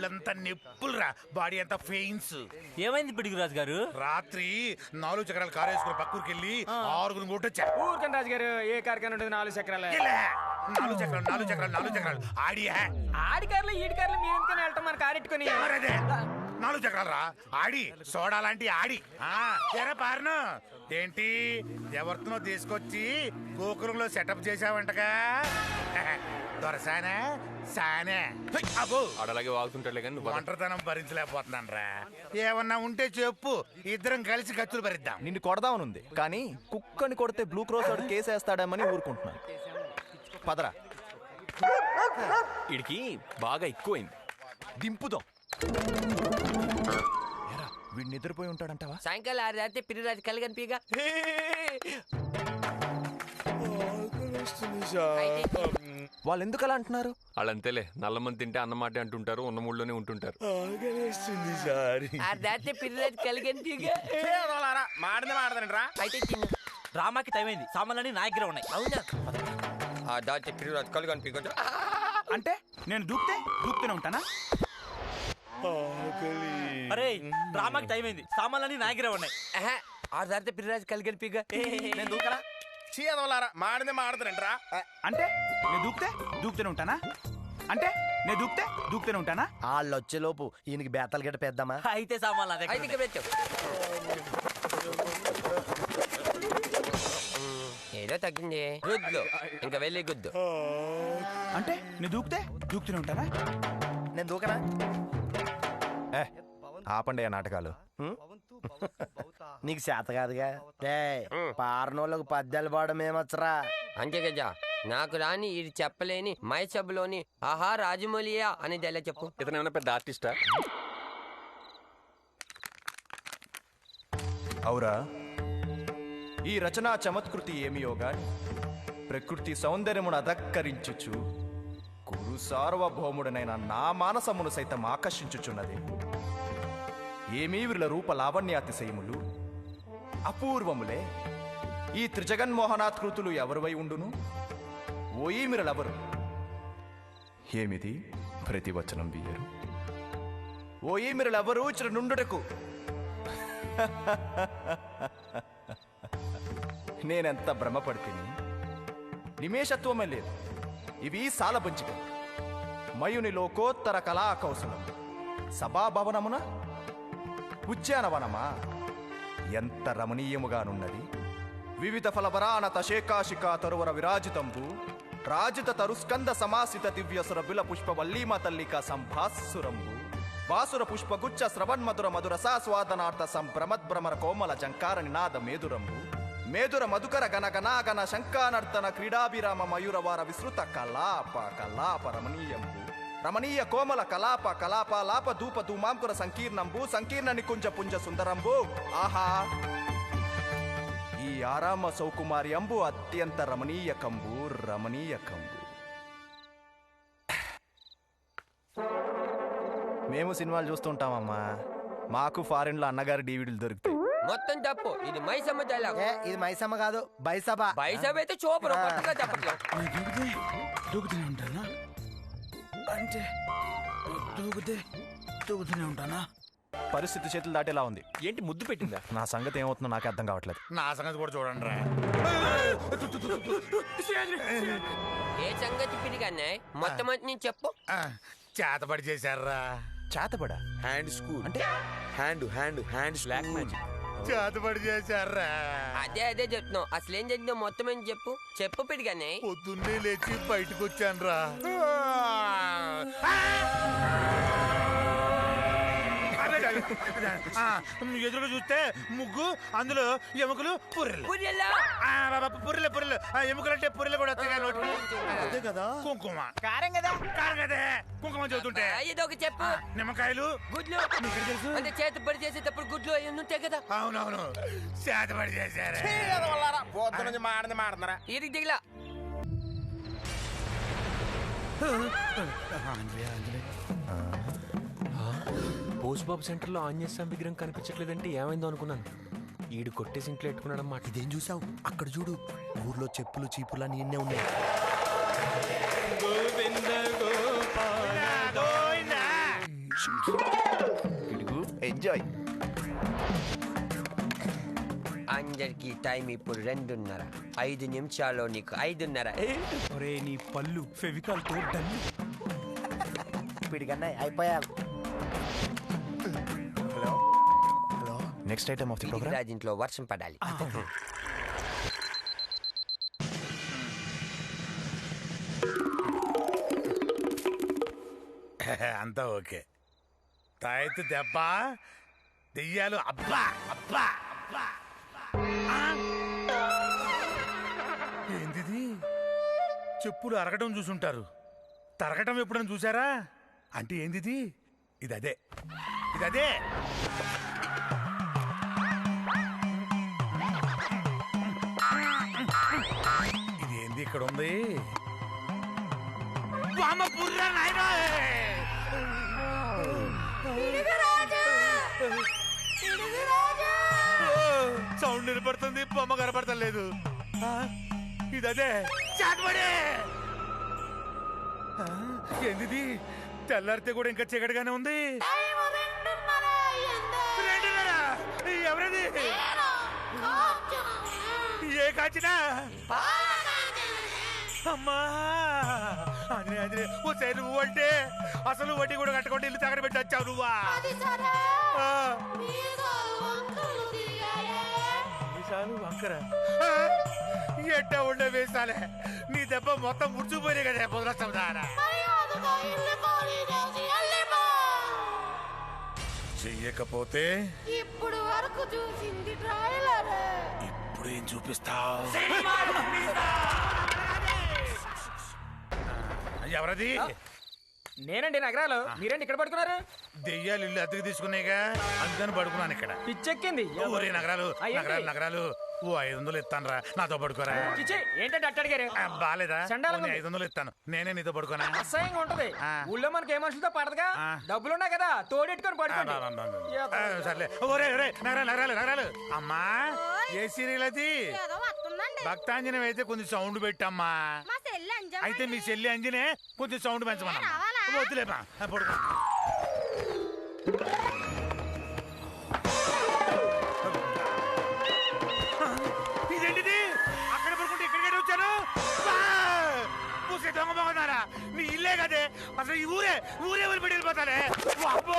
ఒళ్ళంతా నిప్పులురా. బాడీ అంతా ఫెయిన్స్. ఏమైంది పిడుగురాజు గారు? రాత్రి నాలుగు చక్రాలు కారు వేసుకుని పక్కూరికి వెళ్ళి ఆరుగురు కొట్టొచ్చా? ఊరికండి రాజు గారు ఏ కార్యక్రమం ఉంటుంది నాలుగు చక్రాలే. నాలుగు చక్రాలు నాలుగు చక్రాలు నాలుగు చక్రాలు. ఆడియా ఆడి కార్లు ఈడి కార్లు మీరు ఎందుకని వెళ్ళటం? మన కారు ఎట్టుకుని. నాలుగు చక్రాలు రా. ఆడి సోడా లాంటి ఆడి. ఆ, ఎరా పారను. ఏంటి ఎవరితోనో తీసుకొచ్చి గోకులంలో సెటప్ చేసావంటగా దొరసానే సానే హై, అబ్బో. ఆడలాగే వాగుతుంటాడులే కానీ నువ్వు ఒంటరితనం భరించలేకపోతున్నాను రా ఏమన్నా ఉంటే చెప్పు. ఇద్దరం కలిసి ఖర్చులు భరిద్దాం. నిన్ను కొడదామనుంది. కానీ కుక్కని కొడితే బ్లూ క్రాస్ వాడు కేసు వేస్తాడేమని ఊరుకుంటున్నాను. పదరా. వీడికి బాగా ఎక్కువైంది. దింపుదాం. వీడు నిద్రపోయి ఉంటాడంటావా? సాయంకాలం ఆరు దాటితే పిరిరాజు కళ్ళు కనిపిగా వాళ్ళు ఎందుకు అలా అంటున్నారు? వాళ్ళంతేలే నల్లమని తింటే అన్నమాట అంటుంటారు ఉన్న మూడులోనే ఉంటుంటారు. ఆరు దాటితే పిరిరాజు కళ్ళు కనిపిగా మాడదే మాడదండి రా. అయితే డ్రామాకి టైం అయింది సామాన్లన్నీ నా దగ్గర ఉన్నాయి. అవునా? ఆ కళ్ళు అంటే నేను దూకితే దూకుతూనే ఉంటానా? అరే డ్రామాకి టైం అయింది సామాన్లన్నీ నా దగ్గర ఉన్నాయి. ఆరు దాటితే పిరిరాజు కళ్ళు కనిపిగా నేను దూకరా చీదవలారా మాడదే మాడదండి రా అంటే? నేను దూకితే? దూకుతూనే ఉంటానా? అంటే? నేను దూకితే? దూకుతూనే ఉంటానా? వాళ్ళు వచ్చేలోపు ఈయనకి బేతాలు గట్ట పెద్దామా? అయితే సామాన్లు అయితే పెట్టు. ఏదో తగ్గింది. గుద్దు. ఇంకా వెళ్ళి గుద్దు. అంటే? నేను దూకితే? దూకుతూనే ఉంటానా? నేను దూకనా? ఏ ఆపండి ఆ నాటకాలు. నీకు చేత కాదుగా. డే పారనోళ్ళకు పద్యాలు పాడడం ఏమచ్చరా? అంతే కదా నాకు రాని ఇది చెప్పలేని మై సభలోని ఆహా రాజమౌళియా అనేది ఎలా చెప్పు? ఇతను ఏమైనా పెద్ద ఆర్టిస్టా? అవురా. ఈ రచనా చమత్కృతి ఏమియో గాని ప్రకృతి సౌందర్యమును అధక్కరించుచు కురు సార్వభౌముడనైన నా మానసమును సైతం ఆకర్షించుచున్నది. ఏమీ రూప లావణ్యాతిశయములు. అపూర్వములే. ఈ త్రిజగన్మోహనాత్కృతులు ఎవరివై ఉండును? ఓయీమిరలెవరు? ఏమిది ప్రతివచనం బియ్యరు ఓయీమిరలెవరు ఇచ్చిన నుండుటకు నేనెంత భ్రమపడితిని? నిమేషత్వమే లేదు. ఇవి సాలబంచిక మయుని లోకోత్తర కళా కౌశలం సభాభవనమున ఉద్యానవనమా ఎంత రమణీయముగానున్నది? వివిధ ఫలవరాన తశేకాశికా తరువర విరాజితంబు రాజిత తరుస్కంద సమాసిత దివ్య సురబిల పుష్ప వల్లీమ తల్లిక సంభాసురంబు వాసుర పుష్పగుచ్చ శ్రవణ్మధుర మధుర సాస్వాదనార్థ సంభ్రమద్భ్రమర కోమల జంకార నినాద మేధురంబు మేదుర మధుకర గణ శంకానర్తన క్రీడాభిరామ మయూరవార విస్తృత కలాప కలాప రమణీయంబు రమణీయ కోమల కలాప కలాప లాప ధూప ధూమాంకుర సంకీర్ణంబు సంకీర్ణ నికుంజ పుంజ సుందరంబు. ఆహా! ఈ ఆరామ సౌకుమార్యంబు అత్యంత రమణీయకంబు రమణీయకంబు మేము సినిమాలు చూస్తుంటామమ్మా. మాకు ఫారిన్లో అన్నగారి డీవీడీలు దొరుకుతాయి. మొత్తం తప్పు ఇది మైసమ్మ డైలాగ్ ఏ ఇది మైసమ్మ కాదు బైసభ. పైసా అయితే చూపరు ఉంటానా అంటే దూకితే దూకుతూనే ఉంటానా? పరిస్థితి చేతులు దాటేలా ఉంది. ఏంటి ముద్దు పెట్టిందా? నా సంగతి ఏమవుతుందో నాకు అర్థం కావట్లేదు. నా సంగతి కూడా చూడండి రా. ఏ సంగతి పిరిగానే మొత్తం అంతా నేను చెప్పు. చేతబడి చేశారా? చేతబడా? హ్యాండ్ స్కూల్ అంటే? Hand hand hand black magic చేతబడి చేశారా? అదే అదే చెప్తున్నావు. అసలు ఏం జరిగిందో మొత్తం ఏం చెప్పు. చెప్పు పిడిగానే పొద్దున్నే లేచి బయటకు వచ్చాను రా ఎదురుగా చూస్తే ముగ్గు అందులో ఎముకలు పుర్రెలు. ఆ, బాబా, పుర్రెలు పుర్రెలు. ఆ, ఎముకలు అంటే పుర్రెలు కూడా వస్తాయి కదా నోటికి. అదే కదా. కుంకుమ. కారం కదా? కాదు కదే. కుంకుమ చదువుతుంటే. ఏదో ఒక చెప్పు. నిమ్మకాయలు. గుడ్లు. అంటే చేతి పడి చేసేటప్పుడు గుడ్లు అవి ఉంటాయి కదా. అవునవును. చేతబడి చేశారా. పొద్దు నుంచి మాడదే మాడుతున్నారా? ఇది దిగలా. పోస్ట్ బాబు సెంటర్లో ఆంజనేయ స్వామి విగ్రహం కనిపించట్లేదంటే ఏమైందో అనుకున్నాను. ఈడు కొట్టేసి ఇంట్లో పెట్టుకున్నాడు అన్నమాట ఇదేం చూసావు? అక్కడ చూడు. ఊర్లో చెప్పులు చీపులు అని ఎన్నే ఉన్నాయి. ఎంజాయ్ అందరికి టైం ఇప్పుడు రెండున్నర. ఐదు నిమిషాల్లో నీకు ఐదున్నర. ఒరే నీ పళ్ళు ఫెవికాల్తో డల్లు అయిపోయా. Next item of the programme రాజింట్లో వర్షం పడాలి. అంతా ఓకే. తాయెత్తు దెబ్బ? దెయ్యాలు అబ్బా అబ్బా అబ్బా? ఏందిది చెప్పులు అరగటం చూసుంటారు. తరగటం ఎప్పుడైనా చూసారా అంటే ఏందిది ఇది అదే ఇది అదే ఇది ఏంది ఇక్కడ ఉంది? వామ సౌండ్ వినపడుతుంది బొమ్మ కనపడతలేదు. ఆ, ఇది చాటుబడి! ఏందిది? తెల్లారితే కూడా ఇంకా చీకటిగానే ఉంది? ఎవరది? ఏ కాచినా? అమ్మా! అదే అదే ఓ సైడ్ నువ్వు అంటే అసలు వడ్డీ కూడా కట్టకుండా ఇల్లు తగడ పెట్టి వచ్చావు నువ్వా? మీసాలు వంకర. ఎట్ట ఉండే వేసాలే నీ దెబ్బ మొత్తం ముడిచిపోయినాయి కదా దానా చెయ్యకపోతే ఇప్పుడు వరకు చూసింది ట్రైలర్. ఇప్పుడు ఏం చూపిస్తావు ఎవరది? నేనండి నగరాలు. మీరేంటి ఇక్కడ పడుకున్నారు? దెయ్యాలు ఇల్లు అద్దెకి తీసుకున్నాయిగా అందుకని పడుకున్నాను ఇక్కడ. పిచ్చెక్కింది. ఊరే నగరాలు. నగరాలు నగరాలు. ఓ ఐదు వందలు ఇస్తాను నాతో పడుకోరా. చిచ్చి ఏంటంటే అట్ట అడిగారు? ఆ, బాలేదా? చండాలంగా ఉంది. ఐదు వందలు ఇస్తాను. నేనే నీతో పడుకోనా? అసహ్యంగా ఉంటది. ఆ. ఊళ్ళో మనకి ఏ మనుషులతో పడదుగా? ఆ. డబ్బులు ఉన్నాయి కదా తోడెట్టుకొని ఆ, పడుకోండి. రా, రా, రా, రా. ఆ, సర్లే. ఓరే ఓరే నగరాలు నగరాలు నగరాలు. అమ్మా ఏ సీరియల్ అది ఏదో వస్తుందండి. భక్తాంజనం అయితే కొంచెం సౌండ్ పెట్టమ్మా. మా అయితే మీ చెల్లి అంజనే కొంచెం సౌండ్ పెంచమన్నా? వద్దులేపా పడుకో. ఇదేంటిది? అక్కడ పడుకుంటే ఇక్కడికే వచ్చాను? పూసే దొంగ బాగున్నారా? నీ ఇల్లే కదే. అసలు ఈ ఊరే ఊరే ఊరి పెట్టి వెళ్ళిపోతానే. అబ్బో